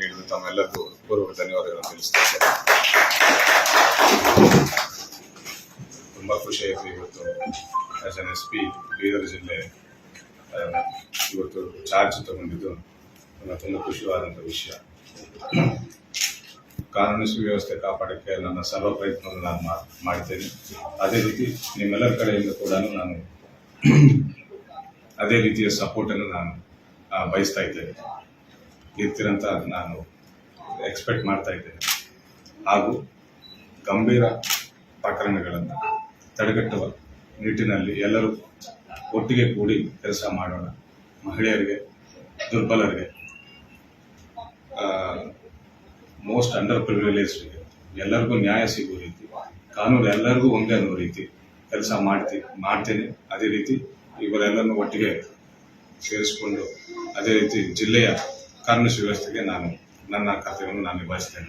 ನೀಡಿದ ತಮ್ಮೆಲ್ಲರಿಗೂ ಪೂರ್ವ ಧನ್ಯವಾದಗಳನ್ನು ತಿಳಿಸ್ತೇನೆ ತುಂಬ ಆಯಿತು ಇವತ್ತು as an S P Bidar ಜಿಲ್ಲೆ ಇವತ್ತು ಚಾರ್ಜ್ ತಗೊಂಡಿದ್ದು ನನ್ನ ತುಂಬ ಖುಷಿಯಾದಂಥ ವಿಷಯ. ಕಾನೂನು ಸುವ್ಯವಸ್ಥೆ ಕಾಪಾಡಕ್ಕೆ ನನ್ನ ಸರ್ವ ಪ್ರಯತ್ನವನ್ನು ನಾನು ಮಾಡ್ತೇನೆ ಅದೇ ರೀತಿ ನಿಮ್ಮೆಲ್ಲರ ಕಡೆಯಿಂದ ಕೂಡ ನಾನು ಅದೇ ರೀತಿಯ ಸಪೋರ್ಟನ್ನು ನಾನು ಬಯಸ್ತಾ ಇದ್ದೇನೆ. ಇರ್ತೀರಂತ ನಾನು ಎಕ್ಸ್ಪೆಕ್ಟ್ ಮಾಡ್ತಾ ಇದ್ದೇನೆ. ಹಾಗೂ ಗಂಭೀರ ಪ್ರಕರಣಗಳನ್ನು ತಡೆಗಟ್ಟುವ ನಿಟ್ಟಿನಲ್ಲಿ ಎಲ್ಲರೂ ಒಟ್ಟಿಗೆ ಕೂಡಿ ಕೆಲಸ ಮಾಡೋಣ. ಮಹಿಳೆಯರಿಗೆ, ದುರ್ಬಲರಿಗೆ ಮೋಸ್ಟ್ ಅಂಡರ್ ಪ್ರಿವಿಲೇಜ್ಗೆ ಎಲ್ಲರಿಗೂ ನ್ಯಾಯ ಸಿಗುವ ರೀತಿ, ಕಾನೂನು ಎಲ್ಲರಿಗೂ ಒಂದೇ ಅನ್ನೋ ರೀತಿ ಕೆಲಸ ಮಾಡ್ತಿ, ಮಾಡ್ತೇನೆ. ಅದೇ ರೀತಿ ಇವರೆಲ್ಲರನ್ನು ಒಟ್ಟಿಗೆ ಸೇರಿಸಿಕೊಂಡು ಅದೇ ರೀತಿ ಜಿಲ್ಲೆಯ ಕಾನೂನು ಸುವ್ಯವಸ್ಥೆಗೆ ನಾನು ನನ್ನ ಕರ್ತವ್ಯವನ್ನು ನಾನು ನಿಭಾಯಿಸ್ತೇನೆ